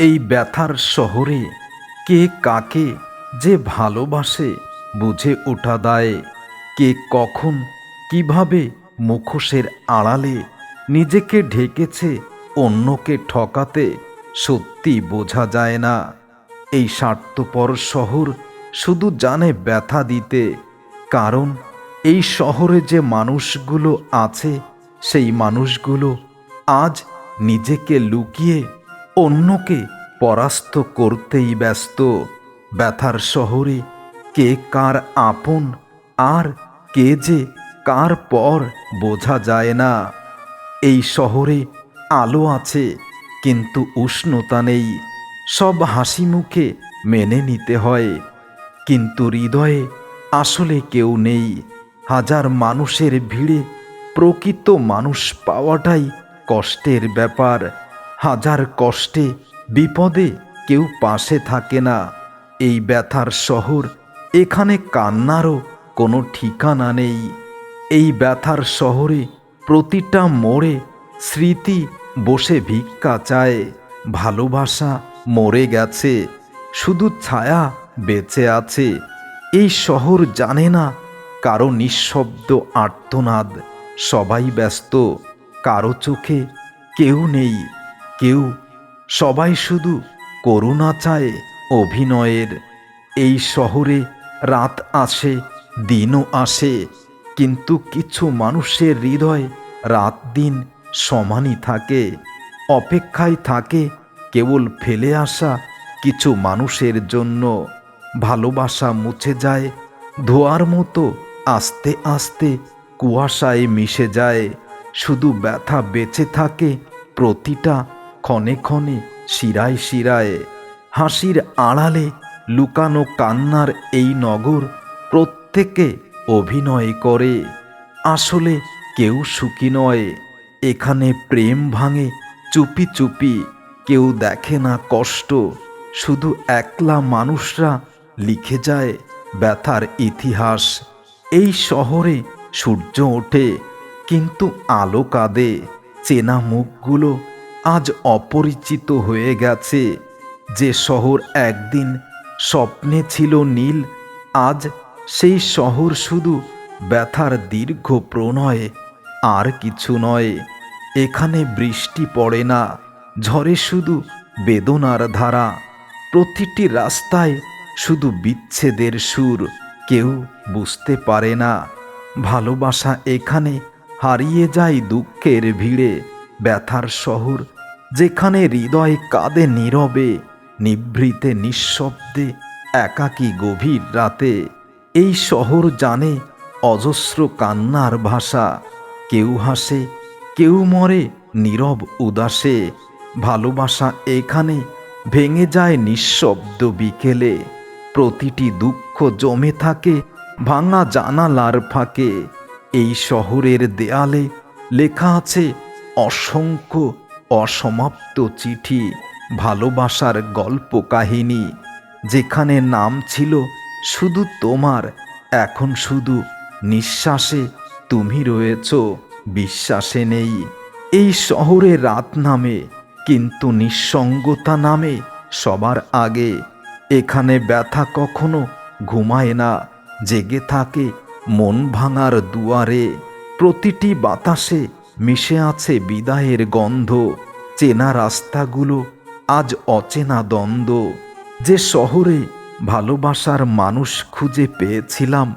এই ব্যথার শহরে কে কাকে যে ভালোবাসে বুঝে ওঠা দায়। কে কখন, কীভাবে মুখোশের আড়ালে নিজেকে ঢেকেছে অন্যকে ঠকাতে সত্যি বোঝা যায় না। এই স্বার্থপর শহর শুধু জানে ব্যথা দিতে। কারণ এই শহরে যে মানুষগুলো আছে, সেই মানুষগুলো আজ নিজেকে লুকিয়ে অন্যকে পরাস্ত করতেই ব্যস্ত। ব্যথার শহরে কে কার আপন, আর কে যে কার পর বোঝা যায় না। এই শহরে আলো আছে, কিন্তু উষ্ণতা নেই। সব হাসি মুখে মেনে নিতে হয়। কিন্তু হৃদয়ে আসলে কেউ নেই। হাজার মানুষের ভিড়ে প্রকৃত মানুষ পাওয়াটাই কষ্টের ব্যাপার। হাজার কষ্টে, বিপদে কেউ পাশে থাকে না। এই ব্যথার শহর, এখানে কান্নারও কোনো ঠিকানা নেই। এই ব্যথার শহরে প্রতিটা মোড়ে স্মৃতি বসে ভিক্ষা চায়। ভালোবাসা মরে গেছে, শুধু ছায়া বেঁচে আছে। এই শহর জানে না কারও নিঃশব্দ আর্তনাদ। সবাই ব্যস্ত, কারও চোখে কেউ নেই। কেউ, সবাই শুধু করুণা চায় অভিনয়ের। এই শহরে রাত আসে, দিনও আসে, কিন্তু কিছু মানুষের হৃদয় রাত দিন সমানই থাকে, অপেক্ষায় থাকে কেবল ফেলে আসা কিছু মানুষের জন্য। ভালোবাসা মুছে যায়, ধোয়ার মতো আস্তে আস্তে কুয়াশায় মিশে যায়, শুধু ব্যথা বেঁচে থাকে প্রতিটা ক্ষণে ক্ষণে শিরায় শিরায় হাসির আড়ালে লুকানো কান্নার এই নগর প্রত্যেকে অভিনয় করে। আসলে কেউ সুখী নয়। এখানে প্রেম ভাঙে, চুপি চুপি। কেউ দেখে না কষ্ট। শুধু একলা মানুষরা লিখে যায় ব্যথার ইতিহাস। এই শহরে সূর্য ওঠে, কিন্তু আলো কাঁদে। চেনা মুখগুলো আজ অপরিচিত হয়ে গেছে। যে শহর একদিন স্বপ্নে ছিল নীল, আজ সেই শহর শুধু ব্যথার দীর্ঘ প্রণয়, আর কিছু নয়। এখানে বৃষ্টি পড়ে না ঝরে শুধু বেদনার ধারা। প্রতিটি রাস্তায় শুধু বিচ্ছেদের সুর, কেউ বুঝতে পারে না। ভালোবাসা এখানে হারিয়ে যায় দুঃখের ভিড়ে, ব্যথার শহর যেখানে হৃদয় কাঁদে নীরবে, নিভৃতে নিঃশব্দে, একাকী গভীর রাতে। এই শহর জানে অজস্র কান্নার ভাষা। কেউ হাসে, কেউ মরে, নীরব উদাসে। ভালোবাসা এখানে ভেঙে যায় নিঃশব্দ বিকেলে। প্রতিটি দুঃখ জমে থাকে ভাঙা জানালার ফাঁকে। এই শহরের দেয়ালে লেখা আছে অসংখ্য অসমাপ্ত চিঠি, ভালোবাসার গল্প কাহিনী, যেখানে নাম ছিল শুধু তোমার, এখন শুধু নিঃশ্বাসে তুমি রয়েছ, বিশ্বাসে নেই। এই শহরে রাত নামে, কিন্তু নিঃসঙ্গতা নামে সবার আগে। এখানে ব্যথা কখনো ঘুমায় না, জেগে থাকে মন ভাঙার দুয়ারে। প্রতিটি বাতাসে মিশে আছে বিদায়ের গন্ধ। চেনা রাস্তাগুলো আজ অচেনা দ্বন্দ্ব। যে শহরে ভালোবাসার মানুষ খুঁজে পেয়েছিলাম,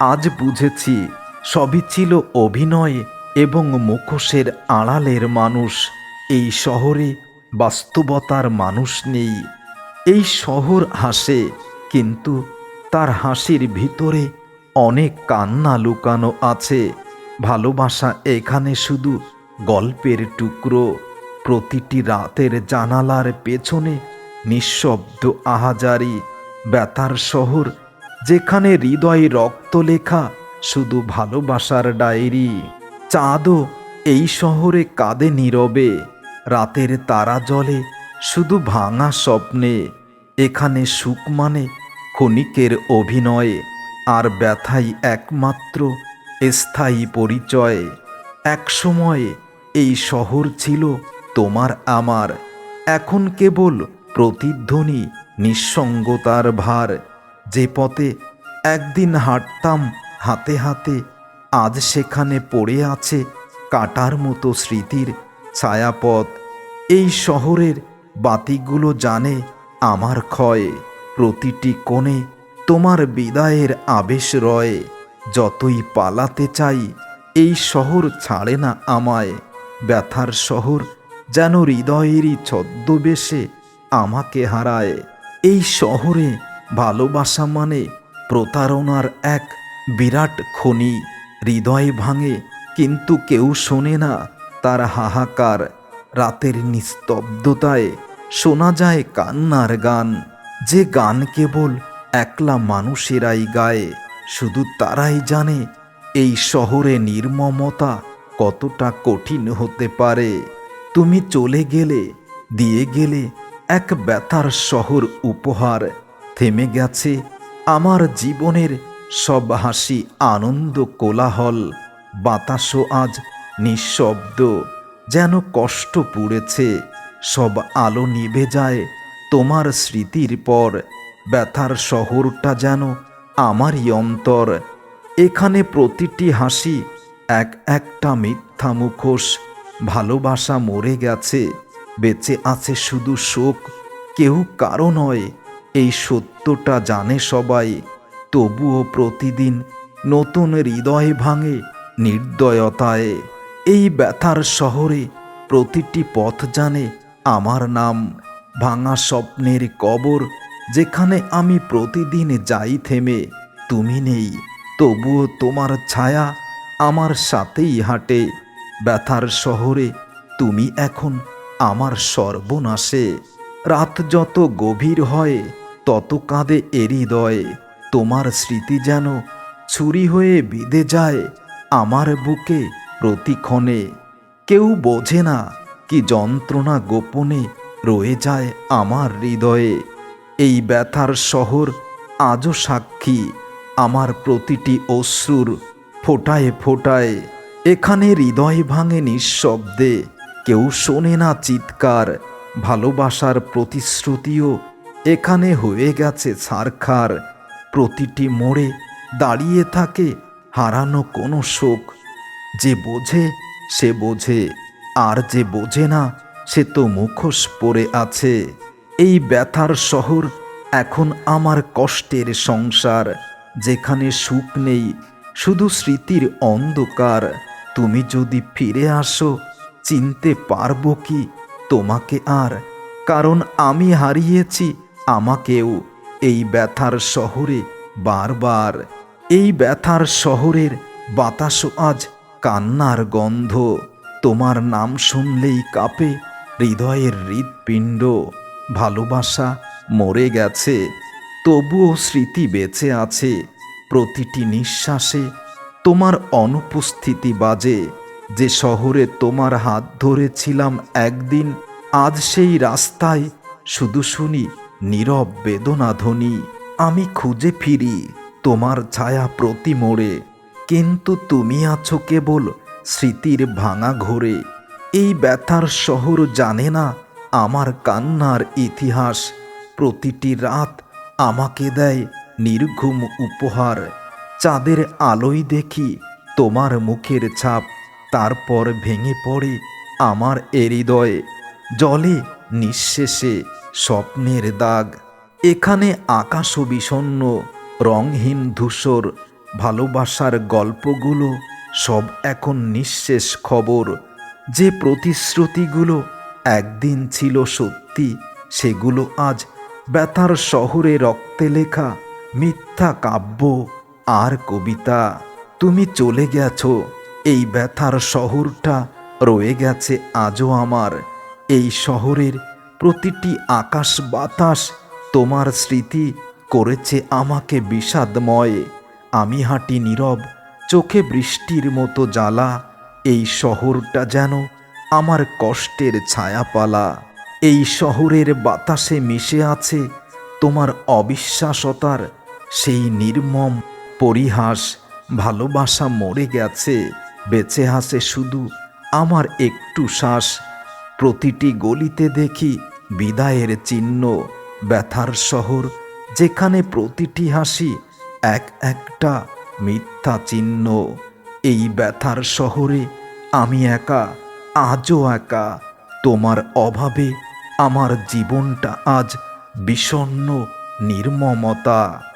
আজ বুঝেছি সবই ছিল অভিনয় এবং মুখোশের আড়ালের মানুষ। এই শহরে বাস্তবতার মানুষ নেই। এই শহর হাসে, কিন্তু তার হাসির ভিতরে অনেক কান্না লুকানো আছে। ভালোবাসা এখানে শুধু গল্পের টুকরো। প্রতিটি রাতের জানালার পেছনে নিঃশব্দ আহাজারি। ব্যথার শহর, যেখানে হৃদয় রক্ত লেখা শুধু ভালোবাসার ডায়েরি। চাঁদও এই শহরে কাঁদে নীরবে। রাতের তারা জলে শুধু ভাঙা স্বপ্নে। এখানে সুখ মানে ক্ষণিকের অভিনয়ে। আর ব্যথাই একমাত্র স্থায়ী পরিচয়। একসময় এই শহর ছিল তোমার আমার। এখন কেবল প্রতিধ্বনি, নিঃসঙ্গতার ভার। যে পথে একদিন হাঁটতাম হাতে হাতে, আজ সেখানে পড়ে আছে কাটার মতো স্মৃতির ছায়াপথ। এই শহরের বাতিগুলো জানে আমার ক্ষয়। প্রতিটি কোণে তোমার বিদায়ের আবেশ রয়। যতই পালাতে চাই, এই শহর ছাড়ে না আমায়। ব্যথার শহর যেন হৃদয়েরই ছদ্মবেশে আমাকে হারায়। এই শহরে ভালোবাসা মানে প্রতারণার এক বিরাট খনি। হৃদয় ভাঙে, কিন্তু কেউ শোনে না তার হাহাকার। রাতের নিস্তব্ধতায় শোনা যায় কান্নার গান। যে গান কেবল একলা মানুষেরাই গায়। শুধু তারাই জানে এই শহরে নির্মমতা কতটা কঠিন হতে পারে। তুমি চলে গেলে, দিয়ে গেলে এক ব্যথার শহর উপহার। থেমে গেছে আমার জীবনের সব হাসি, আনন্দ, কোলাহল। বাতাসও আজ নিঃশব্দ, যেন কষ্ট পুড়েছে। সব আলো নিভে যায় তোমার স্মৃতির পর। ব্যথার শহরটা যেন আমারই অন্তর। এখানে প্রতিটি হাসি এক একটা মিথ্যা মুখোশ। ভালোবাসা মরে গেছে, বেঁচে আছে শুধু শোক। কেউ কারও নয়, এই সত্যটা জানে সবাই। তবুও প্রতিদিন নতুন হৃদয় ভাঙে নির্দয়তায়। এই ব্যথার শহরে প্রতিটি পথ জানে আমার নাম। ভাঙা স্বপ্নের কবর যেখানে আমি প্রতিদিন যাই থেমে, তুমি নেই। তবুও তোমার ছায়া আমার সাথেই হাঁটে। ব্যথার শহরে তুমি এখন আমার সর্বনাশে। রাত যত গভীর হয়, তত কাঁদে এ হৃদয়। তোমার স্মৃতি যেন ছুরি হয়ে বিঁধে যায় আমার বুকে প্রতিক্ষণে। কেউ বোঝে না কি যন্ত্রণা গোপনে রয়ে যায় আমার হৃদয়ে। এই ব্যথার শহর আজও সাক্ষী। আমার প্রতিটি অশ্রুর ফোটায় ফোটায়, এখানে হৃদয় ভাঙে নিঃশব্দে। কেউ শোনে না চিৎকার, ভালোবাসার প্রতিশ্রুতিও এখানে হয়ে গেছে ছারখার। প্রতিটি মোড়ে দাঁড়িয়ে থাকে হারানো কোনো শোক। যে বোঝে, সে বোঝে, আর যে বোঝে না, সে তো মুখোশ পরে আছে। এই ব্যথার শহর এখন আমার কষ্টের সংসার, যেখানে সুখ নেই, শুধু স্মৃতির অন্ধকার। তুমি যদি ফিরে আসো, চিনতে পারব কি তোমাকে আর, কারণ আমি হারিয়েছি আমাকেও। এই ব্যথার শহরে বারবার, এই ব্যথার শহরের বাতাসও আজ কান্নার গন্ধ। তোমার নাম শুনলেই কাঁপে হৃদয়ের হৃৎপিণ্ড। ভালোবাসা মরে গেছে, তবুও স্মৃতি বেঁচে আছে। প্রতিটি নিঃশ্বাসে তোমার অনুপস্থিতি বাজে। যে শহরে তোমার হাত ধরেছিলাম একদিন, আজ সেই রাস্তায় শুধু শুনি, নীরব বেদনা ধ্বনি। আমি খুঁজে ফিরি তোমার ছায়া প্রতি মোড়ে। কিন্তু তুমি আছো কেবল স্মৃতির ভাঙা ঘোরে। এই ব্যথার শহর জানে না আমার কান্নার ইতিহাস। প্রতিটি রাত আমাকে দেয় নির্ঘুম উপহার। চাঁদের আলোয় দেখি তোমার মুখের ছাপ। তারপর ভেঙে পড়ে আমার হৃদয়ে জলে নিঃশেষে স্বপ্নের দাগ। এখানে আকাশ বিষণ্ণ রংহীন ধূসর। ভালোবাসার গল্পগুলো সব এখন নিঃশেষ খবর। যে প্রতিশ্রুতিগুলো একদিন ছিল সত্যি, সেগুলো আজ ব্যথার শহরে রক্তে লেখা, মিথ্যা কাব্য আর কবিতা। তুমি চলে গেছ, এই ব্যথার শহরটা রয়ে গেছে আজও আমার। এই শহরের প্রতিটি আকাশ বাতাস তোমার স্মৃতি করেছে আমাকে বিষাদময়। আমি হাঁটি নীরব, চোখে বৃষ্টির মতো জ্বালা, এই শহরটা যেন আমার কষ্টের ছায়াপালা। এই শহরের বাতাসে মিশে আছে তোমার অবিশ্বাসতার সেই নির্মম পরিহাস। ভালোবাসা মরে গেছে, বেঁচে আসে শুধু আমার একটু শ্বাস। প্রতিটি গলিতে দেখি বিদায়ের চিহ্ন, ব্যথার শহর, যেখানে প্রতিটি হাসি এক একটা মিথ্যা চিহ্ন। এই ব্যথার শহরে আমি একা আজও একা। তোমার অভাবে আমার জীবনটা আজ বিষণ্ণ নির্মমতা।